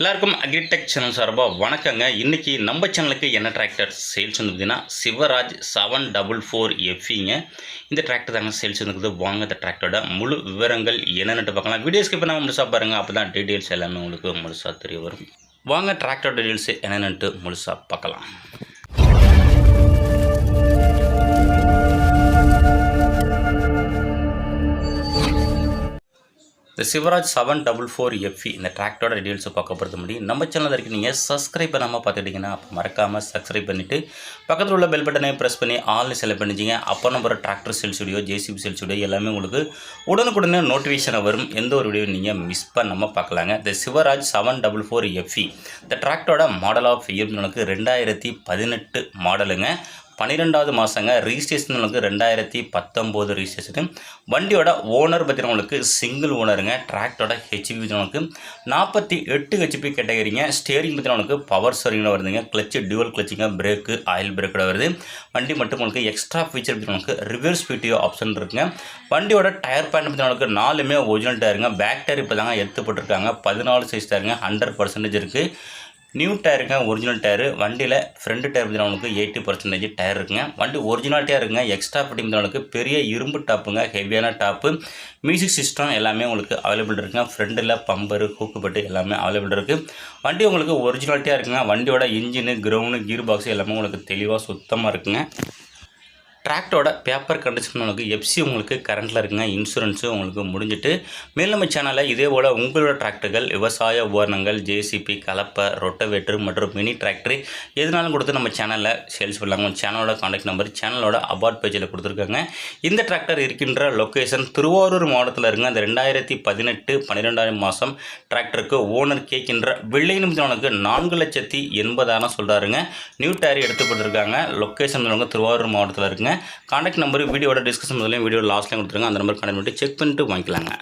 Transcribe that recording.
எல்லாருக்கும் agritech channel சார்பாக வணக்கங்க. இன்றைக்கி நம்ம சேனலுக்கு என்ன டிராக்டர் சேல்ஸ் வந்து பார்த்தீங்கன்னா சிவராஜ் செவன் டபுள் ஃபோர் எஃப்இங்க இந்த டிராக்டர் தாங்க சேல்ஸ் இருக்குது. வாங்க இந்த டிராக்டரோட முழு விவரங்கள் என்னென்னு பார்க்கலாம். வீடியோ ஸ்கிப் பண்ணாமல் முழுசாக பாருங்கள் அப்போ தான் டீட்டெயில்ஸ் எல்லாமே உங்களுக்கு முழுசாக தெரிய வரும். வாங்க டிராக்டர் டீட்டெயில்ஸ் என்னென்னுட்டு முழுசாக பார்க்கலாம். இந்த Swaraj seven double four FE இந்த டிராக்டரோட டீட்டெயில்ஸை பார்க்க பொறுத்த முடியும் நம்ம சேனலில் இருக்கு நீங்கள் சப்ஸ்கிரைப் பண்ணாமல் பார்த்துட்டிங்கன்னா அப்போ மறக்காமல் சப்ஸ்கிரைப் பண்ணிவிட்டு பக்கத்தில் உள்ள பெல் பட்டனை ப்ரெஸ் பண்ணி ஆல்னு செலக்ட் பண்ணிச்சிங்க அப்போ நம்ம tractor sales studio JCB sales studio எல்லாமே உங்களுக்கு உடனுக்குடனே நோட்டிஃபிகேஷனை வரும். எந்த ஒரு வீடியோ நீங்கள் மிஸ் பண்ணாமல் பார்க்கலாங்க. இந்த Swaraj seven double four FE இந்த டிராக்டரோட மாடல் ஆஃப் இயர் நமக்கு ரெண்டாயிரத்தி பதினெட்டு மாடலுங்க பன்னிரெண்டாவது மாதங்க ரிஜிஸ்ட்ரேஷன் உங்களுக்கு ரெண்டாயிரத்தி பத்தொம்போது ரிஜிஸ்ட்ரேஷன் வண்டியோட ஓனர் பார்த்தீங்கன்னா உங்களுக்கு சிங்கிள் ஓனருங்க டிராக்டரோட ஹெச்பி உங்களுக்கு நாற்பத்தி எட்டு ஹெச்பி கேட்டகரிங்க ஸ்டேரிங் பார்த்தீங்கன்னா உங்களுக்கு பவர் ஸ்டேரிங்கில் வருதுங்க. கிளச்சு டியூவல் கிளச்சிங்க பிரேக்கு ஆயில் பிரேக்கோட வருது. வண்டி மட்டும் உங்களுக்கு எக்ஸ்ட்ரா ஃபீச்சர் உங்களுக்கு ரிவர்ஸ் பிடிஓ ஆப்ஷன் இருக்குங்க. வண்டியோட டயர் பேண்ட் பார்த்தீங்கன்னா உங்களுக்கு நாலுமே ஒரிஜினல் டயருங்க பேக் டயர் இப்போ தாங்க எடுத்து போட்டிருக்காங்க. பதினாலு சைஸ் டயருங்க ஹண்ட்ரட் பர்சன்டேஜ் இருக்குது நியூ டயருங்க ஒரிஜினல் டயரு. வண்டியில் ஃப்ரண்ட் டயர் பார்த்தீங்கன்னா எயிட்டி பர்சன்டேஜ் டயர் இருக்குங்க. வண்டி ஒரிஜினாலிட்டியாக இருக்குங்க எக்ஸ்ட்ரா ஃபிட்டிங் பெரிய இரும்பு டாப்புங்க ஹெவியான டாப்பு. மியூசிக் சிஸ்டம் எல்லாமே உங்களுக்கு அவைலபிள் இருக்குங்க. ஃப்ரண்டில் பம்பரு கூக்குப்பட்டு எல்லாமே அவைலபிள் இருக்குது வண்டி உங்களுக்கு ஒரிஜினாலிட்டியாக இருக்குங்க. வண்டியோட இன்ஜினு கிரவுண்டு கீர் பாக்ஸ் எல்லாமே உங்களுக்கு தெளிவாக சுத்தமாக இருக்குங்க. டிராக்டரோட பேப்பர் கண்டிஷன் உங்களுக்கு எஃப்சி உங்களுக்கு கரண்ட்டில் இருக்குங்க. இன்சூரன்ஸும் உங்களுக்கு முடிஞ்சிட்டு மேலும் நம்ம சேனலில் இதே போல் உங்களோட டிராக்டர்கள் விவசாய உபகரணங்கள் ஜேசிபி கலப்பை ரொட்டவேட்டர் மற்றும் மினி டிராக்டர் எதுனாலும் கொடுத்து நம்ம சேனலில் சேல்ஸ் பண்ணலாங்க சேனலோட காண்டாக்ட் நம்பர் சேனலோட அபார்ட் பேஜில் கொடுத்துருக்காங்க. இந்த டிராக்டர் இருக்கின்ற லொக்கேஷன் திருவாரூர் மாவட்டத்தில் இருங்க அந்த ரெண்டாயிரத்தி பதினெட்டு பன்னிரெண்டாயிரம் மாதம் டிராக்டருக்கு ஓனர் கேட்கின்ற வெள்ளை நிமிஷம் நான்கு லட்சத்தி எண்பதாயிரம் சொல்கிறாருங்க நியூ டயர் எடுத்து கொடுத்துருக்காங்க. லொக்கேஷன் திருவாரூர் மாவட்டத்தில் இருக்குங்க. காண்டாக்ட் நம்பர் வீடியோட டிஸ்கஷன் முதலையும் வீடியோ லாஸ்ட்லையும் கொடுத்துருங்க. அந்த நம்பர் கான்டாக்ட் பண்ணிட்டு செக் பண்ணிட்டு வாங்கிக்கலாங்க.